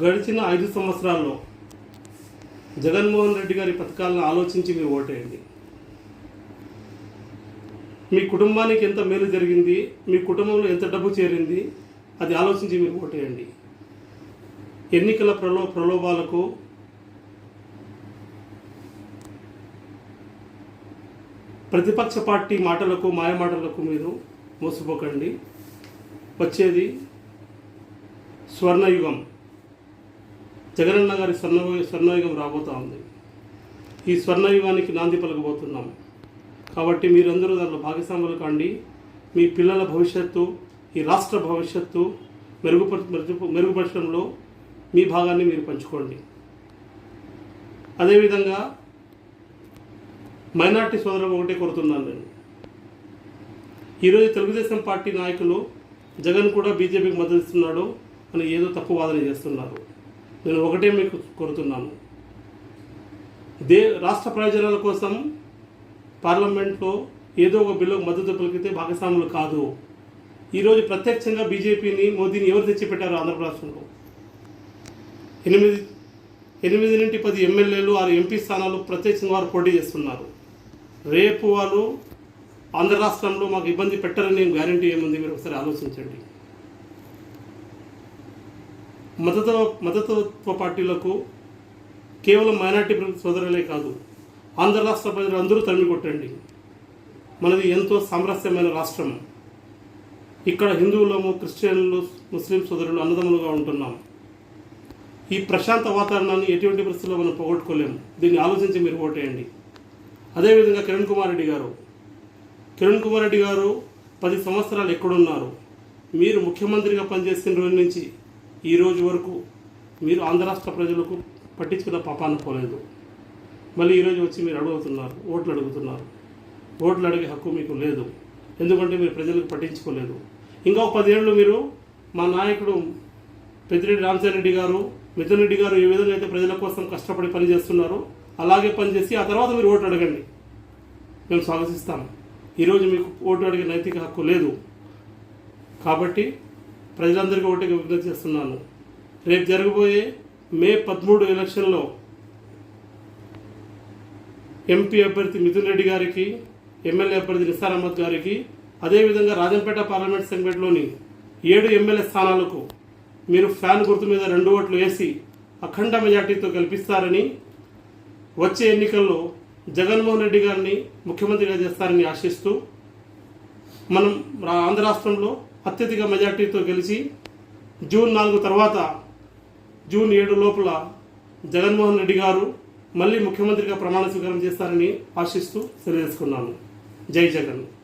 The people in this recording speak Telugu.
గడిచిన ఐదు సంవత్సరాల్లో జగన్మోహన్ రెడ్డి గారి పథకాలను ఆలోచించి మీరు ఓటేయండి. మీ కుటుంబానికి ఎంత మేలు జరిగింది మీ కుటుంబంలో ఎంత డబ్బు చేరింది అది ఆలోచించి మీరు ఓటేయండి. ఎన్నికల ప్రలో ప్రలోభాలకు ప్రతిపక్ష పార్టీ మాటలకు మాయమాటలకు మీరు మోసపోకండి. వచ్చేది స్వర్ణయుగం. జగనన్న గారి స్వర్ణ స్వర్ణయుగం రాబోతూ ఉంది. ఈ స్వర్ణయుగానికి నాంది పలకబోతున్నాం. కాబట్టి మీరందరూ దాంట్లో భాగస్వాములు కాండి. మీ పిల్లల భవిష్యత్తు ఈ రాష్ట్ర భవిష్యత్తు మెరుగుపర మెరుగు- మెరుగుపరచడంలో మీ భాగాన్ని మీరు పంచుకోండి. అదేవిధంగా మైనార్టీ సోదరులు ఒకటే కోరుతున్నాను నేను. ఈరోజు తెలుగుదేశం పార్టీ నాయకులు జగన్ కూడా బీజేపీకి మద్దతు ఇస్తున్నాడు అని ఏదో తప్పు వాదన చేస్తున్నారు. నేను ఒకటే మీకు కోరుతున్నాను. దే రాష్ట్ర ప్రయోజనాల కోసం పార్లమెంట్లో ఏదో ఒక బిల్లుకు మద్దతు పలికితే భాగస్వాములు కాదు. ఈరోజు ప్రత్యక్షంగా బీజేపీని మోదీని ఎవరు తెచ్చిపెట్టారు ఆంధ్రప్రదేశ్లో ఎనిమిది ఎనిమిది నుండి పది ఎమ్మెల్యేలు ఆరు ఎంపీ స్థానాలు ప్రత్యక్షంగా వారు పోటీ చేస్తున్నారు. రేపు వాళ్ళు ఆంధ్ర రాష్ట్రంలో మాకు ఇబ్బంది పెట్టరని గ్యారంటీ ఏముంది? మీరు ఒకసారి ఆలోచించండి. మతత మతతత్వ పార్టీలకు కేవలం మైనార్టీ సోదరులే కాదు ఆంధ్ర రాష్ట్ర ప్రజలు అందరూ తరిమి కొట్టండి. మనది ఎంతో సామరస్యమైన రాష్ట్రం ఇక్కడ హిందువులము క్రిస్టియన్లు ముస్లిం సోదరులు అన్నదమ్ములుగా ఉంటున్నాం. ఈ ప్రశాంత వాతావరణాన్ని ఎటువంటి పరిస్థితుల్లో మనం పోగొట్టుకోలేము. దీన్ని ఆలోచించి మీరు ఓటేయండి. అదేవిధంగా కిరణ్ కుమార్ రెడ్డి గారు. కిరణ్ కుమార్ రెడ్డి గారు పది సంవత్సరాలు ఎక్కడున్నారు? మీరు ముఖ్యమంత్రిగా పనిచేసిన రోజు నుంచి ఈ రోజు వరకు మీరు ఆంధ్ర రాష్ట్ర ప్రజలకు పట్టించుకున్న పాపాన పోలేదు. మళ్ళీ ఈరోజు వచ్చి మీరు అడుగుతున్నారు ఓట్లు అడుగుతున్నారు. ఓట్లు అడిగే హక్కు మీకు లేదు. ఎందుకంటే మీరు ప్రజలకు పట్టించుకోలేదు. ఇంకా ఒక పదేళ్ళు మీరు మా నాయకుడు పెద్దిరెడ్డి రామచంద్ర రెడ్డి గారు మిథున్ రెడ్డి గారు ఏ విధంగా అయితే ప్రజల కోసం కష్టపడి పనిచేస్తున్నారో. అలాగే పనిచేసి ఆ తర్వాత మీరు ఓటు అడగండి. మేము స్వాగతిస్తాం ఈరోజు మీకు ఓటు అడిగే నైతిక హక్కు లేదు. కాబట్టి ప్రజలందరికీ ఒకటి విజ్ఞప్తి చేస్తున్నాను. రేపు జరగబోయే మే పదమూడు ఎలక్షన్లో ఎంపీ అభ్యర్థి మిథున్ రెడ్డి గారికి ఎమ్మెల్యే అభ్యర్థి నిసార్ అహ్మద్ గారికి అదేవిధంగా రాజంపేట పార్లమెంట్ సెగ్మెంట్లోని ఏడు ఎమ్మెల్యే స్థానాలకు మీరు ఫ్యాన్ గుర్తు మీద రెండు ఓట్లు వేసి అఖండ మెజార్టీతో గెలిపిస్తారని వచ్చే ఎన్నికల్లో జగన్మోహన్ రెడ్డి గారిని ముఖ్యమంత్రిగా చేస్తారని ఆశిస్తూ మనం ఆంధ్ర రాష్ట్రంలో అత్యధిక మెజార్టీతో గెలిచి జూన్ నాలుగు తర్వాత జూన్ ఏడు లోపల జగన్మోహన్ రెడ్డి గారు మళ్ళీ ముఖ్యమంత్రిగా ప్రమాణ స్వీకారం చేస్తారని ఆశిస్తూ తెలియజేసుకున్నాను. జై జగన్.